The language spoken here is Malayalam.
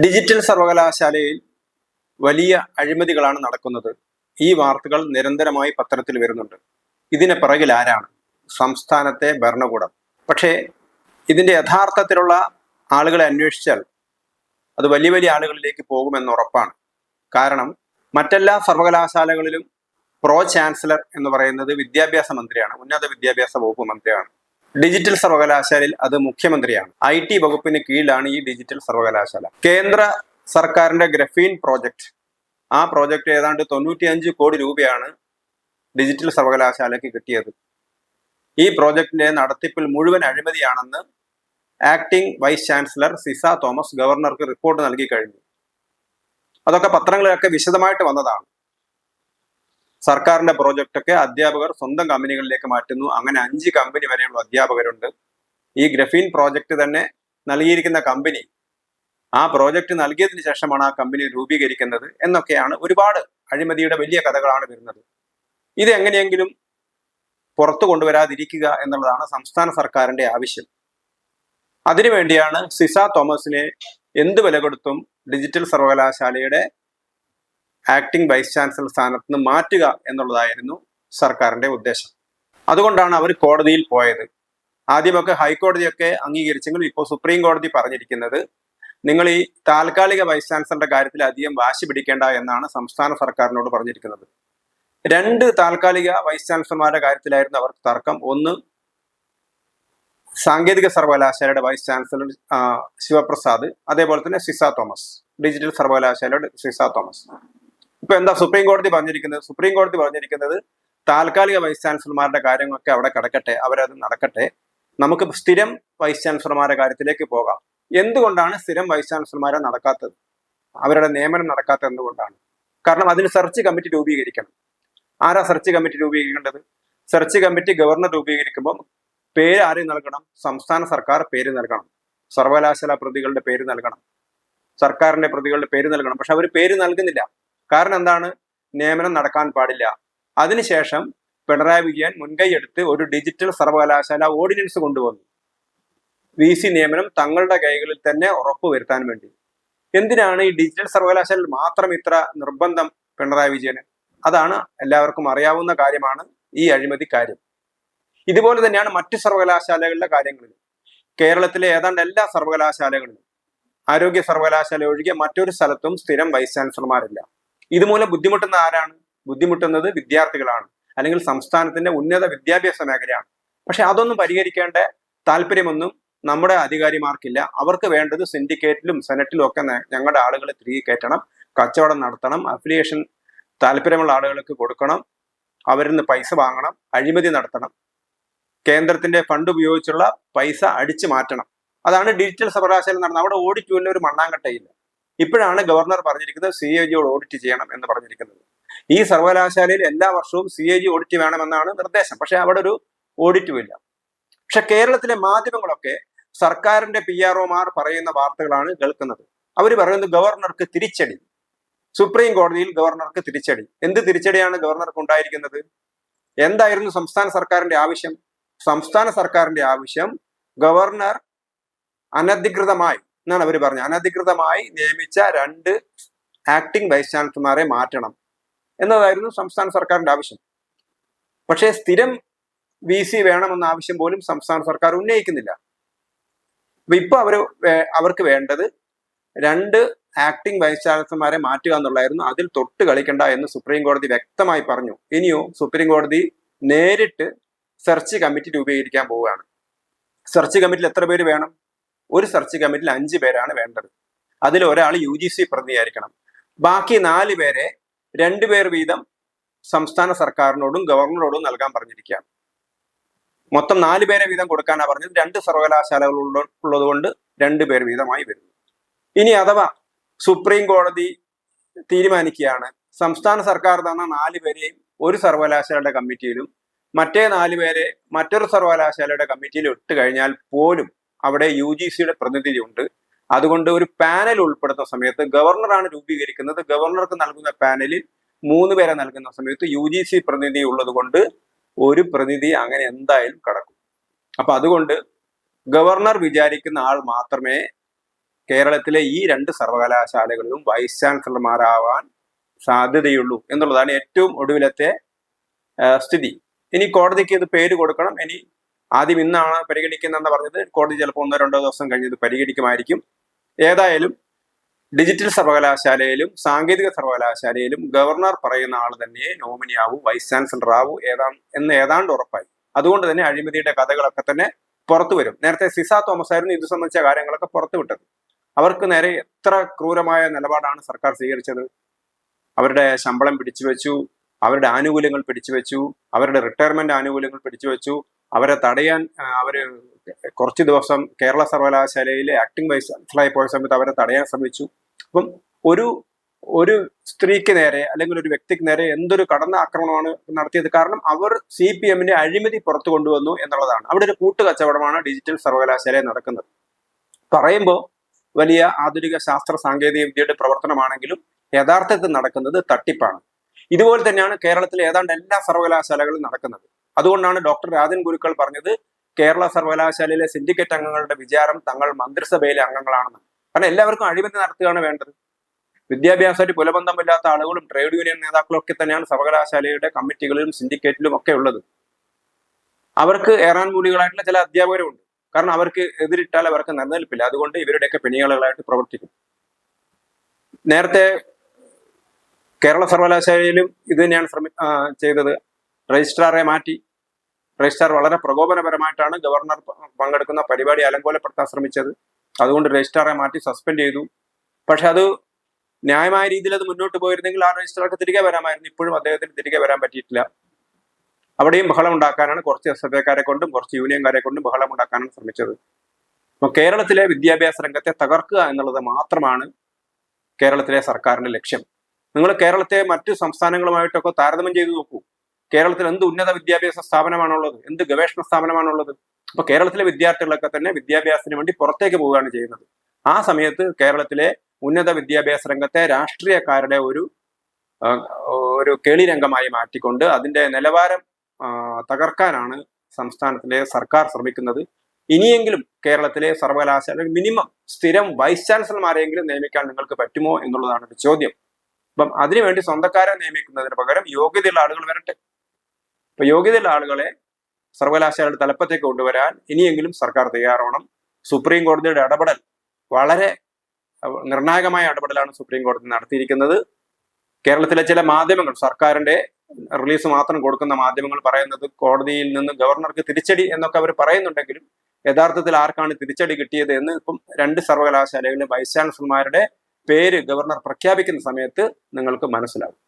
ഡിജിറ്റൽ സർവകലാശാലയിൽ വലിയ അഴിമതികളാണ് നടക്കുന്നത്. ഈ വാർത്തകൾ നിരന്തരമായി പത്രത്തിൽ വരുന്നുണ്ട്. ഇതിന് പിറകിൽ ആരാണ്? സംസ്ഥാനത്തെ ഭരണകൂടം. പക്ഷേ ഇതിന്റെ യഥാർത്ഥത്തിലുള്ള ആളുകളെ അന്വേഷിച്ചാൽ അത് വലിയ വലിയ ആളുകളിലേക്ക് പോകുമെന്ന് ഉറപ്പാണ്. കാരണം മറ്റെല്ലാ സർവകലാശാലകളിലും പ്രോ ചാൻസലർ എന്ന് പറയുന്നത് വിദ്യാഭ്യാസ മന്ത്രിയാണ് ഉന്നത വിദ്യാഭ്യാസ വകുപ്പ് മന്ത്രിയാണ്. ഡിജിറ്റൽ സർവകലാശാലയിൽ അത് മുഖ്യമന്ത്രിയാണ്. ഐ ടി വകുപ്പിന് കീഴിലാണ് ഈ ഡിജിറ്റൽ സർവകലാശാല. കേന്ദ്ര സർക്കാരിന്റെ ഗ്രഫീൻ പ്രോജക്റ്റ് ആ പ്രോജക്റ്റ് ഏതാണ്ട് തൊണ്ണൂറ്റിയഞ്ച് കോടി രൂപയാണ് ഡിജിറ്റൽ സർവകലാശാലയ്ക്ക് കിട്ടിയത്. ഈ പ്രോജക്റ്റിന്റെ നടത്തിപ്പിൽ മുഴുവൻ അഴിമതിയാണെന്ന് acting vice chancellor Sisa Thomas ഗവർണർക്ക് റിപ്പോർട്ട് നൽകി കഴിഞ്ഞു. അതൊക്കെ പത്രങ്ങളിലൊക്കെ വിശദമായിട്ട് വന്നതാണ്. സർക്കാരിന്റെ പ്രോജക്റ്റൊക്കെ അധ്യാപകർ സ്വന്തം കമ്പനികളിലേക്ക് മാറ്റുന്നു. അങ്ങനെ അഞ്ച് കമ്പനി വരെയുള്ള അധ്യാപകരുണ്ട്. ഈ ഗ്രഫീൻ പ്രോജക്റ്റ് തന്നെ നൽകിയിരിക്കുന്ന കമ്പനി ആ പ്രോജക്റ്റ് നൽകിയതിന് ശേഷമാണ് ആ കമ്പനി രൂപീകരിക്കുന്നത് എന്നൊക്കെയാണ് ഒരുപാട് അഴിമതിയുടെ വലിയ കഥകളാണ് വരുന്നത്. ഇത് എങ്ങനെയെങ്കിലും പുറത്തു കൊണ്ടുവരാതിരിക്കുക എന്നുള്ളതാണ് സംസ്ഥാന സർക്കാരിന്റെ ആവശ്യം. അതിനുവേണ്ടിയാണ് സിസ തോമസിനെ എന്ത് വില കൊടുത്തും ഡിജിറ്റൽ സർവകലാശാലയുടെ ആക്ടിംഗ് വൈസ് ചാൻസലർ സ്ഥാനത്ത് നിന്ന് മാറ്റുക എന്നുള്ളതായിരുന്നു സർക്കാരിന്റെ ഉദ്ദേശം. അതുകൊണ്ടാണ് അവർ കോടതിയിൽ പോയത്. ആദ്യമൊക്കെ ഹൈക്കോടതിയൊക്കെ അംഗീകരിച്ചെങ്കിലും ഇപ്പോൾ സുപ്രീം കോടതി പറഞ്ഞിരിക്കുന്നത് നിങ്ങൾ ഈ താൽക്കാലിക വൈസ് ചാൻസലറുടെ കാര്യത്തിൽ അധികം വാശി പിടിക്കേണ്ട എന്നാണ് സംസ്ഥാന സർക്കാരിനോട് പറഞ്ഞിരിക്കുന്നത്. രണ്ട് താൽക്കാലിക വൈസ് ചാൻസലർമാരുടെ കാര്യത്തിലായിരുന്നു അവർക്ക് തർക്കം. ഒന്ന് സാങ്കേതിക സർവകലാശാലയുടെ വൈസ് ചാൻസലർ ശിവപ്രസാദ് അതേപോലെ തന്നെ സിസ തോമസ് ഡിജിറ്റൽ സർവകലാശാലയുടെ സിസ തോമസ്. ഇപ്പൊ എന്താ സുപ്രീം കോടതി പറഞ്ഞിരിക്കുന്നത്? സുപ്രീം കോടതി പറഞ്ഞിരിക്കുന്നത് താൽക്കാലിക വൈസ് ചാൻസലർമാരുടെ കാര്യങ്ങളൊക്കെ അവിടെ കിടക്കട്ടെ അവരത് നടക്കട്ടെ. നമുക്ക് സ്ഥിരം വൈസ് ചാൻസലർമാരുടെ കാര്യത്തിലേക്ക് പോകാം. എന്തുകൊണ്ടാണ് സ്ഥിരം വൈസ് ചാൻസലർമാരെ നടക്കാത്തത്? അവരുടെ നിയമനം നടക്കാത്തത് എന്തുകൊണ്ടാണ്? കാരണം അതിന് സെർച്ച് കമ്മിറ്റി രൂപീകരിക്കണം. ആരാ സെർച്ച് കമ്മിറ്റി രൂപീകരിക്കേണ്ടത്? സെർച്ച് കമ്മിറ്റി ഗവർണർ രൂപീകരിക്കുമ്പോൾ പേര് ആരും നൽകണം? സംസ്ഥാന സർക്കാർ പേര് നൽകണം. സർവകലാശാല പ്രതികളുടെ പേര് നൽകണം. സർക്കാരിന്റെ പ്രതികളുടെ പേര് നൽകണം. പക്ഷെ അവർ പേര് നൽകുന്നില്ല. കാരണം എന്താണ്? നിയമനം നടക്കാൻ പാടില്ല. അതിനുശേഷം പിണറായി വിജയൻ മുൻകൈയെടുത്ത് ഒരു ഡിജിറ്റൽ സർവകലാശാല ഓർഡിനൻസ് കൊണ്ടുവന്നു. വി സി നിയമനം തങ്ങളുടെ കൈകളിൽ തന്നെ ഉറപ്പുവരുത്താൻ വേണ്ടി. എന്തിനാണ് ഈ ഡിജിറ്റൽ സർവകലാശാലയിൽ മാത്രം ഇത്ര നിർബന്ധം പിണറായി വിജയന്? അതാണ് എല്ലാവർക്കും അറിയാവുന്ന കാര്യമാണ് ഈ അഴിമതി കാര്യം. ഇതുപോലെ തന്നെയാണ് മറ്റു സർവകലാശാലകളുടെ കാര്യങ്ങളിലും. കേരളത്തിലെ ഏതാണ്ട് എല്ലാ സർവകലാശാലകളിലും ആരോഗ്യ സർവകലാശാല ഒഴികെ മറ്റൊരു സ്ഥലത്തും സ്ഥിരം വൈസ് ചാൻസലർമാരില്ല ഇതുമൂലം ബുദ്ധിമുട്ടുന്ന ആരാണ്? ബുദ്ധിമുട്ടുന്നത് വിദ്യാർത്ഥികളാണ്. അല്ലെങ്കിൽ സംസ്ഥാനത്തിന്റെ ഉന്നത വിദ്യാഭ്യാസ മേഖലയാണ്. പക്ഷെ അതൊന്നും പരിഹരിക്കേണ്ട താല്പര്യമൊന്നും നമ്മുടെ അധികാരിമാർക്കില്ല. അവർക്ക് വേണ്ടത് സിൻഡിക്കേറ്റിലും സെനറ്റിലും ഒക്കെ ഞങ്ങളുടെ ആളുകളെ തിരികെ കയറ്റണം കച്ചവടം നടത്തണം. അഫിലിയേഷൻ താല്പര്യമുള്ള ആളുകൾക്ക് കൊടുക്കണം. അവരിൽ നിന്ന് പൈസ വാങ്ങണം. അഴിമതി നടത്തണം. കേന്ദ്രത്തിന്റെ ഫണ്ട് ഉപയോഗിച്ചുള്ള പൈസ അടിച്ചു മാറ്റണം. അതാണ് ഡിജിറ്റൽ സർവകലാശാല നടന്നത് അവിടെ ഓഡിറ്റ് ഒരു മണ്ണാങ്കട്ടയില്ല. ഇപ്പോഴാണ് ഗവർണർ പറഞ്ഞിരിക്കുന്നത് സി എ ജിയോട് ഓഡിറ്റ് ചെയ്യണം എന്ന് പറഞ്ഞിരിക്കുന്നത്. ഈ സർവകലാശാലയിൽ എല്ലാ വർഷവും സി എ ജി ഓഡിറ്റ് വേണമെന്നാണ് നിർദ്ദേശം. പക്ഷെ അവിടെ ഒരു ഓഡിറ്റും ഇല്ല. പക്ഷെ കേരളത്തിലെ മാധ്യമങ്ങളൊക്കെ സർക്കാരിന്റെ പി ആർ ഒമാർ പറയുന്ന വാർത്തകളാണ് കേൾക്കുന്നത്. അവർ പറയുന്നത് ഗവർണർക്ക് തിരിച്ചടി. സുപ്രീം കോടതിയിൽ ഗവർണർക്ക് തിരിച്ചടി. എന്ത് തിരിച്ചടിയാണ് ഗവർണർക്ക് ഉണ്ടായിരിക്കുന്നത്? എന്തായിരുന്നു സംസ്ഥാന സർക്കാരിന്റെ ആവശ്യം? സംസ്ഥാന സർക്കാരിന്റെ ആവശ്യം ഗവർണർ അനധികൃതമായി എന്നാണ് അവർ പറഞ്ഞത്. അനധികൃതമായി നിയമിച്ച രണ്ട് ആക്ടിംഗ് വൈസ് ചാൻസലർമാരെ മാറ്റണം എന്നതായിരുന്നു സംസ്ഥാന സർക്കാരിന്റെ ആവശ്യം. പക്ഷേ സ്ഥിരം വി സി വേണമെന്ന ആവശ്യം പോലും സംസ്ഥാന സർക്കാർ ഉന്നയിക്കുന്നില്ല. അപ്പൊ ഇപ്പൊ അവർ വേ- അവർക്ക് വേണ്ടത് രണ്ട് ആക്ടിംഗ് വൈസ് ചാൻസലർമാരെ മാറ്റുക എന്നുള്ളതായിരുന്നു. അതിൽ തൊട്ട് കളിക്കണ്ട എന്ന് സുപ്രീം കോടതി വ്യക്തമായി പറഞ്ഞു. ഇനിയോ സുപ്രീം കോടതി നേരിട്ട് സെർച്ച് കമ്മിറ്റി രൂപീകരിക്കാൻ പോവുകയാണ്. സെർച്ച് കമ്മിറ്റിയിൽ എത്ര പേര് വേണം? ഒരു സെർച്ച് കമ്മിറ്റിയിൽ അഞ്ച് പേരാണ് വേണ്ടത്. അതിൽ ഒരാൾ യു ജി സി പ്രതിനിധിയായിരിക്കണം. ബാക്കി നാല് പേരെ രണ്ടുപേർ വീതം സംസ്ഥാന സർക്കാരിനോടും ഗവർണറോടും നൽകാൻ പറഞ്ഞിരിക്കുകയാണ്. മൊത്തം നാല് പേരെ വീതം കൊടുക്കാനാണ് പറഞ്ഞത്. രണ്ട് സർവകലാശാലകൾ ഉള്ളത് കൊണ്ട് രണ്ട് പേർ വീതമായി വരുന്നു. ഇനി അഥവാ സുപ്രീം കോടതി തീരുമാനിക്കുകയാണ് സംസ്ഥാന സർക്കാർ തന്ന നാല് പേരെയും ഒരു സർവകലാശാലയുടെ കമ്മിറ്റിയിലും മറ്റേ നാല് പേരെ മറ്റൊരു സർവകലാശാലയുടെ കമ്മിറ്റിയിലും ഇട്ട് കഴിഞ്ഞാൽ പോലും അവിടെ യു ജി സിയുടെ പ്രതിനിധി ഉണ്ട് അതുകൊണ്ട് ഒരു പാനൽ ഉൾപ്പെടുന്ന സമയത്ത് ഗവർണറാണ് രൂപീകരിക്കുന്നത്. ഗവർണർക്ക് നൽകുന്ന പാനലിൽ മൂന്ന് പേരെ നൽകുന്ന സമയത്ത് യു ജി സി പ്രതിനിധി ഉള്ളത് കൊണ്ട് ഒരു പ്രതിനിധി അങ്ങനെ എന്തായാലും കടക്കും. അപ്പൊ അതുകൊണ്ട് ഗവർണർ വിചാരിക്കുന്ന ആൾ മാത്രമേ കേരളത്തിലെ ഈ രണ്ട് സർവകലാശാലകളിലും വൈസ് ചാൻസലർമാരാവാൻ സാധ്യതയുള്ളൂ എന്നുള്ളതാണ് ഏറ്റവും ഒടുവിലത്തെ സ്ഥിതി. ഇനി കോടതിക്ക് ഇത് പേര് കൊടുക്കണം. ഇനി ആദ്യം ഇന്നാണ് പരിഗണിക്കുന്നതെന്ന് പറഞ്ഞത്. കോടതി ചിലപ്പോൾ ഒന്നോ രണ്ടോ ദിവസം കഴിഞ്ഞ് ഇത് പരിഗണിക്കുമായിരിക്കും. ഏതായാലും ഡിജിറ്റൽ സർവകലാശാലയിലും സാങ്കേതിക സർവകലാശാലയിലും ഗവർണർ പറയുന്ന ആൾ തന്നെ നോമിനി ആവൂ വൈസ് ചാൻസലർ ആവൂ ഏതാ എന്ന് ഏതാണ്ട് ഉറപ്പായി. അതുകൊണ്ട് തന്നെ അഴിമതിയുടെ കഥകളൊക്കെ തന്നെ പുറത്തു വരും. നേരത്തെ സിസ തോമസ് ആയിരുന്നു ഇത് സംബന്ധിച്ച കാര്യങ്ങളൊക്കെ പുറത്തു വിട്ടത്. അവർക്ക് നേരെ എത്ര ക്രൂരമായ നിലപാടാണ് സർക്കാർ സ്വീകരിച്ചത്? അവരുടെ ശമ്പളം പിടിച്ചു വെച്ചു അവരുടെ ആനുകൂല്യങ്ങൾ പിടിച്ചു വെച്ചു അവരുടെ റിട്ടയർമെന്റ് ആനുകൂല്യങ്ങൾ പിടിച്ചു വെച്ചു അവരെ തടയാൻ അവർ കുറച്ച് ദിവസം കേരള സർവകലാശാലയിലെ ആക്ടിംഗ് വൈസ് ചാൻസലറായി പോയ സമയത്ത് അവരെ തടയാൻ ശ്രമിച്ചു. അപ്പം ഒരു ഒരു സ്ത്രീക്ക് നേരെ അല്ലെങ്കിൽ ഒരു വ്യക്തിക്ക് നേരെ എന്തൊരു കടന്ന ആക്രമണമാണ് നടത്തിയത്? കാരണം അവർ സി പി എമ്മിന്റെ അഴിമതി പുറത്തു കൊണ്ടുവന്നു എന്നുള്ളതാണ്. അവിടെ ഒരു കൂട്ടുകച്ചവടമാണ് ഡിജിറ്റൽ സർവകലാശാലയിൽ നടക്കുന്നത്. പറയുമ്പോൾ വലിയ ആധുനിക ശാസ്ത്ര സാങ്കേതിക വിദ്യയുടെ പ്രവർത്തനമാണെങ്കിലും യഥാർത്ഥത്തിൽ നടക്കുന്നത് തട്ടിപ്പാണ്. ഇതുപോലെ തന്നെയാണ് കേരളത്തിലെ ഏതാണ്ട് എല്ലാ സർവകലാശാലകളും നടക്കുന്നത്. അതുകൊണ്ടാണ് ഡോക്ടർ രാജൻ ഗുരുക്കൾ പറഞ്ഞത് കേരള സർവകലാശാലയിലെ സിൻഡിക്കേറ്റ് അംഗങ്ങളുടെ വിചാരം തങ്ങൾ മന്ത്രിസഭയിലെ അംഗങ്ങളാണെന്ന്. കാരണം എല്ലാവർക്കും അഴിമതി നടത്തുകയാണ് വേണ്ടത്. വിദ്യാഭ്യാസമായിട്ട് കുലബന്ധമില്ലാത്ത ആളുകളും ട്രേഡ് യൂണിയൻ നേതാക്കളും ഒക്കെ തന്നെയാണ് സർവകലാശാലയുടെ കമ്മിറ്റികളിലും സിൻഡിക്കേറ്റിലും ഒക്കെ ഉള്ളത്. അവർക്ക് ഏറാൻ മൂലികളായിട്ടുള്ള ചില അധ്യാപകരുണ്ട്. കാരണം അവർക്ക് എതിരിട്ടാൽ അവർക്ക് നിലനിൽപ്പില്ല. അതുകൊണ്ട് ഇവരുടെയൊക്കെ പിണികളായിട്ട് പ്രവർത്തിക്കും. നേരത്തെ കേരള സർവകലാശാലയിലും ഇത് തന്നെയാണ് ശ്രമി ചെയ്തത്. രജിസ്ട്രാറെ മാറ്റി. രജിസ്ട്രാർ വളരെ പ്രകോപനപരമായിട്ടാണ് ഗവർണർ പങ്കെടുക്കുന്ന പരിപാടി അലങ്കോലപ്പെടുത്താൻ ശ്രമിച്ചത്. അതുകൊണ്ട് രജിസ്ട്രാറെ മാറ്റി സസ്പെൻഡ് ചെയ്തു. പക്ഷെ അത് ന്യായമായ രീതിയിൽ അത് മുന്നോട്ട് പോയിരുന്നെങ്കിൽ ആ രജിസ്ട്രാർക്ക് തിരികെ വരാമായിരുന്നു. ഇപ്പോഴും അദ്ദേഹത്തിന് തിരികെ വരാൻ പറ്റിയിട്ടില്ല. അവിടെയും ബഹളം ഉണ്ടാക്കാനാണ് കുറച്ച് എസ് എഫ് എക്കാരെ കൊണ്ടും കുറച്ച് യൂണിയൻകാരെ കൊണ്ടും ബഹളം ഉണ്ടാക്കാനാണ് ശ്രമിച്ചത്. അപ്പൊ കേരളത്തിലെ വിദ്യാഭ്യാസ രംഗത്തെ തകർക്കുക എന്നുള്ളത് മാത്രമാണ് കേരളത്തിലെ സർക്കാരിന്റെ ലക്ഷ്യം. നിങ്ങൾ കേരളത്തെ മറ്റു സംസ്ഥാനങ്ങളുമായിട്ടൊക്കെ താരതമ്യം ചെയ്തു നോക്കൂ. കേരളത്തിൽ എന്ത് ഉന്നത വിദ്യാഭ്യാസ സ്ഥാപനമാണുള്ളത്? എന്ത് ഗവേഷണ സ്ഥാപനമാണുള്ളത്? അപ്പൊ കേരളത്തിലെ വിദ്യാർത്ഥികളൊക്കെ തന്നെ വിദ്യാഭ്യാസത്തിന് വേണ്ടി പുറത്തേക്ക് പോവുകയാണ് ചെയ്യുന്നത്. ആ സമയത്ത് കേരളത്തിലെ ഉന്നത വിദ്യാഭ്യാസ രംഗത്തെ രാഷ്ട്രീയക്കാരുടെ ഒരു ഒരു കേളി രംഗമായി മാറ്റിക്കൊണ്ട് അതിന്റെ നിലവാരം തകർക്കാനാണ് സംസ്ഥാനത്തിലെ സർക്കാർ ശ്രമിക്കുന്നത്. ഇനിയെങ്കിലും കേരളത്തിലെ സർവകലാശാല മിനിമം സ്ഥിരം വൈസ് ചാൻസലർമാരെങ്കിലും നിയമിക്കാൻ നിങ്ങൾക്ക് പറ്റുമോ എന്നുള്ളതാണ് ഒരു ചോദ്യം. അപ്പം അതിനുവേണ്ടി സ്വന്തക്കാരെ നിയമിക്കുന്നതിന് പകരം യോഗ്യതയുള്ള ആളുകൾ വരട്ടെ. അപ്പൊ യോഗ്യതയുള്ള ആളുകളെ സർവകലാശാലയുടെ തലപ്പത്തേക്ക് കൊണ്ടുവരാൻ ഇനിയെങ്കിലും സർക്കാർ തയ്യാറാവണം. സുപ്രീം കോടതിയുടെ ഇടപെടൽ വളരെ നിർണായകമായ ഇടപെടലാണ് സുപ്രീം കോടതി നടത്തിയിരിക്കുന്നത്. കേരളത്തിലെ ചില മാധ്യമങ്ങൾ സർക്കാരിന്റെ റിലീസ് മാത്രം കൊടുക്കുന്ന മാധ്യമങ്ങൾ പറയുന്നത് കോടതിയിൽ നിന്ന് ഗവർണർക്ക് തിരിച്ചടി എന്നൊക്കെ അവർ പറയുന്നുണ്ടെങ്കിലും യഥാർത്ഥത്തിൽ ആർക്കാണ് തിരിച്ചടി കിട്ടിയത് എന്ന് ഇപ്പം രണ്ട് സർവകലാശാലകളിലെ വൈസ് ചാൻസലർമാരുടെ പേര് ഗവർണർ പ്രഖ്യാപിക്കുന്ന സമയത്ത് നിങ്ങൾക്ക് മനസ്സിലാവും.